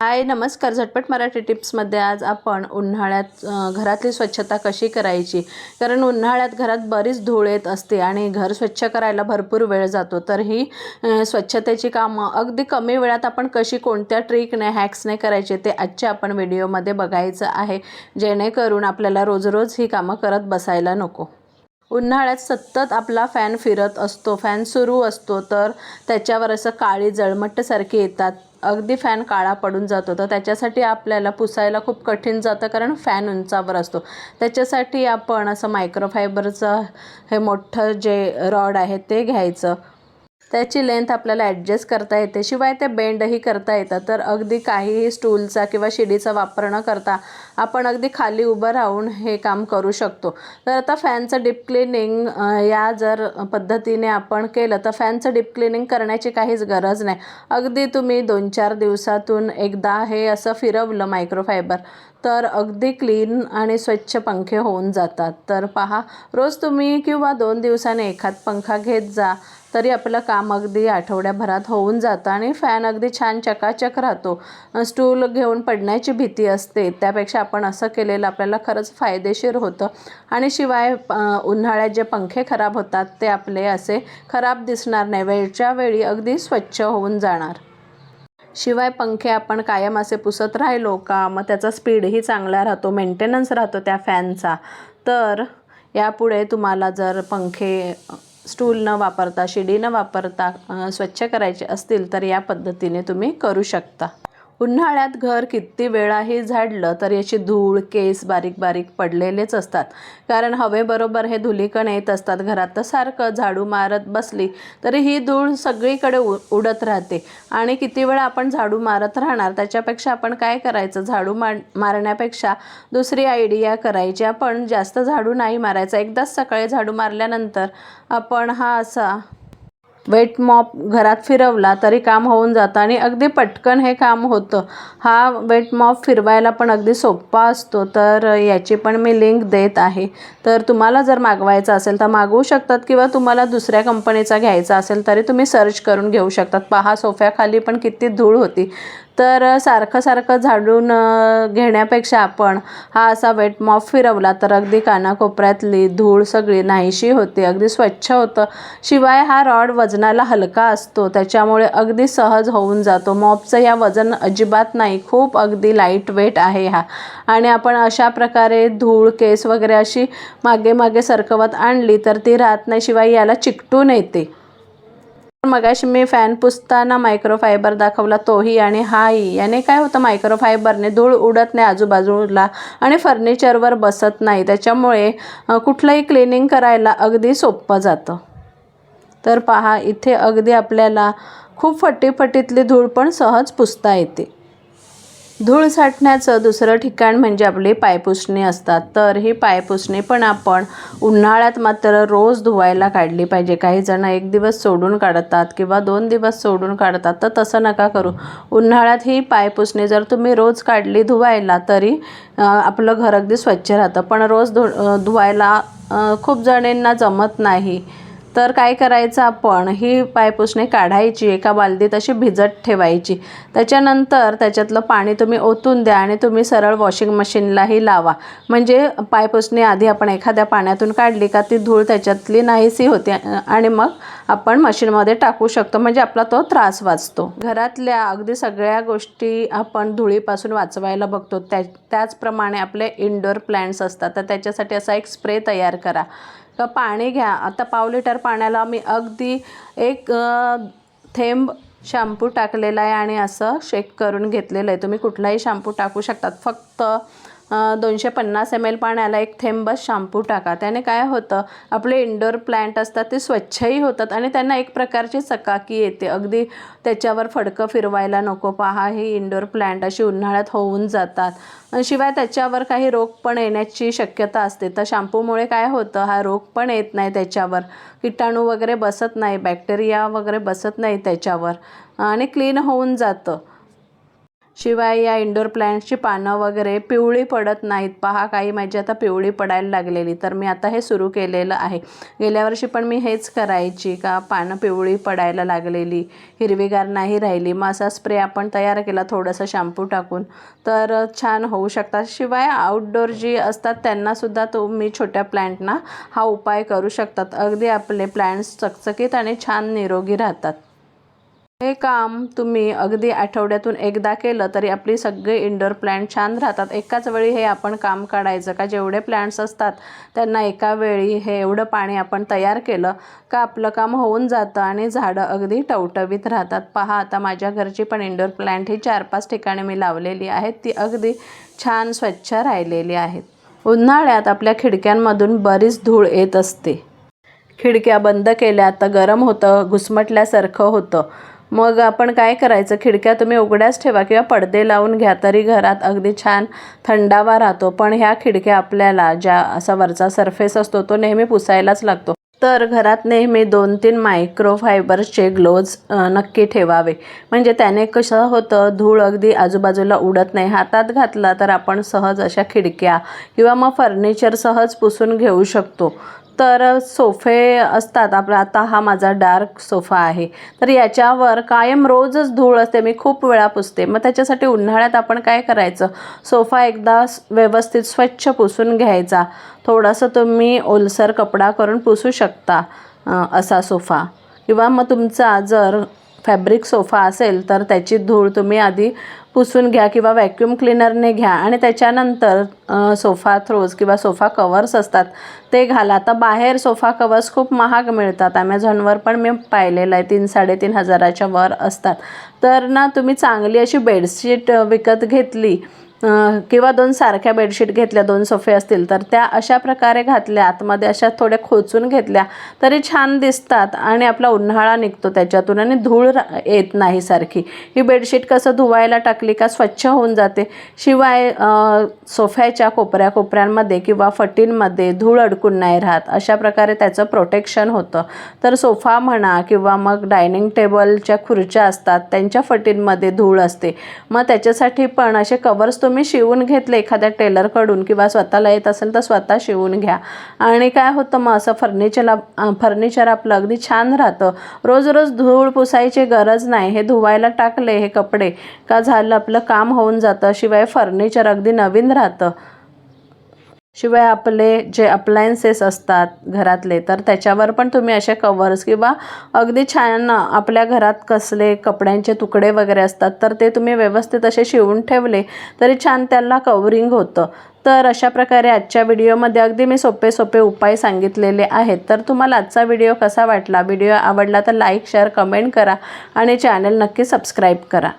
हाय नमस्कार. झटपट मराठी टिप्समध्ये आज आपण उन्हाळ्यात घरातली स्वच्छता कशी करायची? कारण उन्हाळ्यात घरात बरीच धूळ येत असते आणि घर स्वच्छ करायला भरपूर वेळ जातो. तर ही स्वच्छतेची कामं अगदी कमी वेळात आपण कशी कोणत्या ट्रिकने हॅक्सने करायचे ते आजच्या आपण व्हिडिओमध्ये बघायचं आहे. जेणेकरून आपल्याला रोज रोज ही कामं करत बसायला नको. उन्हाळ्यात सतत आपला फॅन फिरत असतो. फॅन सुरू असतो तर त्याच्यावर असं काळी जळमट्टसारखी येतात. अगदी फॅन काळा पडून जातो. तर त्याच्यासाठी आपल्याला पुसायला खूप कठीण जातं कारण फॅन उंचावर असतो. त्याच्यासाठी आपण असं मायक्रोफायबरचं हे मोठं जे रॉड आहे ते घ्यायचं. त्याची लेंथ आपल्याला ॲडजस्ट करता येते. शिवाय ते बेंडही करता येतं तर अगदी काहीही स्टूलचा किंवा शिडीचा वापर न करता आपण अगदी खाली उभं राहून हे काम करू शकतो. तर आता फॅनचं डीप क्लिनिंग या जर पद्धतीने आपण केलं तर फॅनचं डीप क्लिनिंग करण्याची काहीच गरज नाही. अगदी तुम्ही दोन चार दिवसातून एकदा हे असं फिरवलं मायक्रोफायबर तर अगदी क्लीन आणि स्वच्छ पंखे होऊन जातात. तर पहा रोज तुम्ही किंवा दोन दिवसाने एखाद पंखा घेत जा तरी आपलं काम अगदी आठवड्याभरात होऊन जातं आणि फॅन अगदी छान चकाचक राहतो. स्टूल घेऊन पडण्याची भीती असते त्यापेक्षा आपण असं केलेलं आपल्याला खरंच फायदेशीर होतं. आणि शिवाय उन्हाळ्यात जे पंखे खराब होतात ते आपले असे खराब दिसणार नाही. वेळच्या वेळी अगदी स्वच्छ होऊन जाणार. शिवाय पंखे आपण कायम असे पुसत राहिलो का? मग त्याचा स्पीडही चांगला राहतो मेंटेनन्स राहतो त्या फॅनचा. तर यापुढे तुम्हाला जर पंखे स्टूल न वापरता शिडी न वापरता स्वच्छ करायचे असतील तर या पद्धतीने तुम्ही करू शकता. उन्हाळ्यात घर किती वेळाही झाडलं तर याची धूळ केस बारीक बारीक पडलेलेच असतात. कारण हवेबरोबर हे धुलीकण येत असतात. घरात तर सारखं झाडू मारत बसली तरी ही धूळ सगळीकडे उ उडत राहते. आणि किती वेळा आपण झाडू मारत राहणार त्याच्यापेक्षा आपण काय करायचं? झाडू मार मारण्यापेक्षा दुसरी आयडिया करायची. आपण जास्त झाडू नाही मारायचा. एकदाच सकाळी झाडू मारल्यानंतर आपण हा असा वेट मॉप घरात फिरवला तरी काम होऊन जातं आणि अगदी पटकन हे काम होतं. हा वेट मॉप फिरवायला पण अगदी सोपा असतो तर याची पण मी लिंक देत आहे. तर तुम्हाला जर मागवायचा असेल तर मागवू शकतात किंवा तुम्हाला दुसऱ्या कंपनीचा घ्यायचा असेल तरी तुम्ही सर्च करून घेऊ शकतात. पहा सोफ्याखाली पण किती धूळ होती. तर सारखं सारखं झाडून घेण्यापेक्षा आपण हा असा वेट मॉप फिरवला तर अगदी कानाकोपऱ्यातली धूळ सगळी नाहीशी होते अगदी स्वच्छ होतं. शिवाय हा रॉड वजनाला हलका असतो त्याच्यामुळे अगदी सहज होऊन जातो. मॉपचं या वजन अजिबात नाही खूप अगदी लाइट वेट आहे हा. आणि आपण अशा प्रकारे धूळ केस वगैरे अशी मागे मागे सरकवत आणली तर ती राहत नाही शिवाय याला चिकटून येते. मगाशी मी फॅन पुसताना मायक्रोफायबर दाखवला तोही आणि हाही. याने काय होतं मायक्रोफायबरने धूळ उडत नाही आजूबाजूला आणि फर्निचरवर बसत नाही. त्याच्यामुळे कुठलंही क्लिनिंग करायला अगदी सोपं जातं. तर पहा इथे अगदी आपल्याला खूप फटीफटीतली धूळ पण सहज पुसता येते. धूळ साठण्याचं दुसरं ठिकाण म्हणजे आपली पायपुसणे असतात. तर ही पायपुसणे पण आपण उन्हाळ्यात मात्र रोज धुवायला काढली पाहिजे. काही जण एक दिवस सोडून काढतात किंवा दोन दिवस सोडून काढतात. तर तसं नका करू. उन्हाळ्यात ही पायपुसणे जर तुम्ही रोज काढली धुवायला तरी आपलं घर अगदी स्वच्छ राहतं. पण रोज धु धुवायला खूप जणींना जमत नाही. तर काय करायचं आपण? ही पायपुसणे काढायची एका बालदीत अशी भिजत ठेवायची. त्याच्यानंतर त्याच्यातलं पाणी तुम्ही ओतून द्या आणि तुम्ही सरळ वॉशिंग मशीनलाही लावा. म्हणजे पायपुसणे आधी आपण एखाद्या पाण्यातून काढली का ती धूळ त्याच्यातली नाहीशी होते आणि मग आपण मशीनमध्ये टाकू शकतो. म्हणजे आपला तो त्रास वाचतो. घरातल्या अगदी सगळ्या गोष्टी आपण धुळीपासून वाचवायला बघतो. त्या त्याचप्रमाणे आपले इनडोअर प्लॅन्ट्स असतात. तर त्याच्यासाठी असा एक स्प्रे तयार करा. पाणी घ्या. आता पाव लिटर पाण्याला मी अगदी एक थेंब शॅम्पू टाकलेला आहे आणि असं शेक करून घेतलेलं आहे. तुम्ही कुठलाही शॅम्पू टाकू शकतात. फक्त फक्त दोनशे पन्नास एम एल पाण्याला एक थेंबच शॅम्पू टाका. त्याने काय होतं आपले इंडोर प्लॅन्ट असतात ते स्वच्छही होतात आणि त्यांना एक प्रकारची चकाकी येते. अगदी त्याच्यावर फडकं फिरवायला नको पहा ही इंडोर प्लॅन्ट अशी उन्हाळ्यात होऊन जातात. शिवाय त्याच्यावर काही रोग पण येण्याची शक्यता असते. तर शॅम्पूमुळे काय होतं हा रोग पण येत नाही त्याच्यावर. किटाणू वगैरे बसत नाही बॅक्टेरिया वगैरे बसत नाही त्याच्यावर. आणि क्लीन होऊन जातं. शिवाय या इंडोर प्लॅन्ट्सची पानं वगैरे पिवळी पडत नाहीत. पहा काही माझी आता पिवळी पडायला लागलेली. तर मी आता हे सुरू केलेलं आहे. गेल्या वर्षी पण मी हेच करायची का? पानं पिवळी पडायला लागलेली. हिरवीगार नाही राहिली. मग असा स्प्रे आपण तयार केला थोडंसं शॅम्पू टाकून. तर छान होऊ शकतात. शिवाय आउटडोर जी असतात त्यांनासुद्धा तुम्ही छोट्या प्लॅन्टना हा उपाय करू शकतात. अगदी आपले प्लॅन्ट्स चकचकीत आणि छान निरोगी राहतात. हे काम तुम्ही अगदी आठवड्यातून एकदा केलं तरी आपली सगळे इंडोर प्लॅन्ट छान राहतात. एकाच वेळी हे आपण काम काढायचं का? जेवढे प्लॅन्ट्स असतात त्यांना एका वेळी हे एवढं पाणी आपण तयार केलं का? आपलं काम होऊन जातं आणि झाडं अगदी टवटवीत राहतात. पहा आता माझ्या घरची पण इंडोर प्लॅन्ट ही चार पाच ठिकाणी मी लावलेली आहेत. ती अगदी छान स्वच्छ राहिलेली आहेत. उन्हाळ्यात आपल्या खिडक्यांमधून बरीच धूळ येत असते. खिडक्या बंद केल्या तर गरम होतं घुसमटल्यासारखं होतं. मग आपण काय करायचं? खिडक्या तुम्ही उघड्याच ठेवा किंवा पडदे लावून घ्या तरी घरात अगदी छान थंडावा राहतो. पण ह्या खिडक्या आपल्याला ज्या असा वरचा सरफेस असतो तो नेहमी पुसायलाच लागतो. तर घरात नेहमी दोन तीन मायक्रोफायबर्सचे ग्लोव्ज नक्की ठेवावे. म्हणजे त्याने कसं होतं? धूळ अगदी आजूबाजूला उडत नाही. हातात घातला तर आपण सहज अशा खिडक्या किंवा मग फर्निचर सहज पुसून घेऊ शकतो. तर सोफे असतात आपला आता हा माझा डार्क सोफा आहे. तर याच्यावर कायम रोजच धूळ असते मी खूप वेळा पुसते. मग त्याच्यासाठी उन्हाळ्यात आपण काय करायचं? सोफा एकदा व्यवस्थित स्वच्छ पुसून घ्यायचा. थोडासा तुम्ही ओलसर कपडा करून पुसू शकता असा सोफा. किंवा मग तुमचा जर फॅब्रिक सोफा असेल तर त्याची धूळ तुम्ही आधी पुसून घ्या किंवा व्हॅक्यूम क्लिनरने घ्या. आणि त्याच्यानंतर सोफा थ्रोज किंवा सोफा कवर्स असतात ते घाला. आता बाहेर सोफा कवर्स खूप महाग मिळतात. ॲमेझॉनवर पण मी पाहिलेलं आहे. तीन साडेतीन हजाराच्या वर असतात. तर ना तुम्ही चांगली अशी बेडशीट विकत घेतली किंवा दोन सारख्या बेडशीट घेतल्या दोन सोफे असतील तर त्या अशा प्रकारे घातल्या आतमध्ये अशा थोड्या खोचून घेतल्या तरी छान दिसतात आणि आपला उन्हाळा निघतो त्याच्यातून आणि धूळ येत नाही सारखी. ही बेडशीट कसं धुवायला टाकली का स्वच्छ होऊन जाते. शिवाय सोफ्याच्या कोपऱ्या कोपऱ्यांमध्ये किंवा फटींमध्ये धूळ अडकून नाही राहत. अशा प्रकारे त्याचं प्रोटेक्शन होतं. तर सोफा म्हणा किंवा मग डायनिंग टेबलच्या खुर्च्या असतात त्यांच्या फटींमध्ये धूळ असते. मग त्याच्यासाठी पण असे कवर्स तुम्ही शिवून घेतले एखाद्या टेलरकडून किंवा स्वतःला येत असेल तर स्वतः शिवून घ्या. आणि काय होतं मग असं फर्निचरला फर्निचर आपलं अगदी छान राहतं. रोज रोज धूळ पुसायची गरज नाही. हे धुवायला टाकले हे कपडे का झालं आपलं काम होऊन जातं. शिवाय फर्निचर अगदी नवीन राहतं. शिवाय आपले जे अप्लायन्सेस असतात घरातले तर त्याच्यावर पण तुम्ही असे कवर्स किंवा अगदी छान आपल्या घरात कसले कपड्यांचे तुकडे वगैरे असतात तर ते तुम्ही व्यवस्थित असे शिवून ठेवले तरी छान त्याला कवरिंग होतं. तर अशा प्रकारे आजच्या व्हिडिओमध्ये अगदी मी सोपे सोपे उपाय सांगितलेले आहेत. तर तुम्हाला आजचा व्हिडिओ कसा वाटला? व्हिडिओ आवडला तर लाईक शेअर कमेंट करा आणि चॅनल नक्की सबस्क्राईब करा.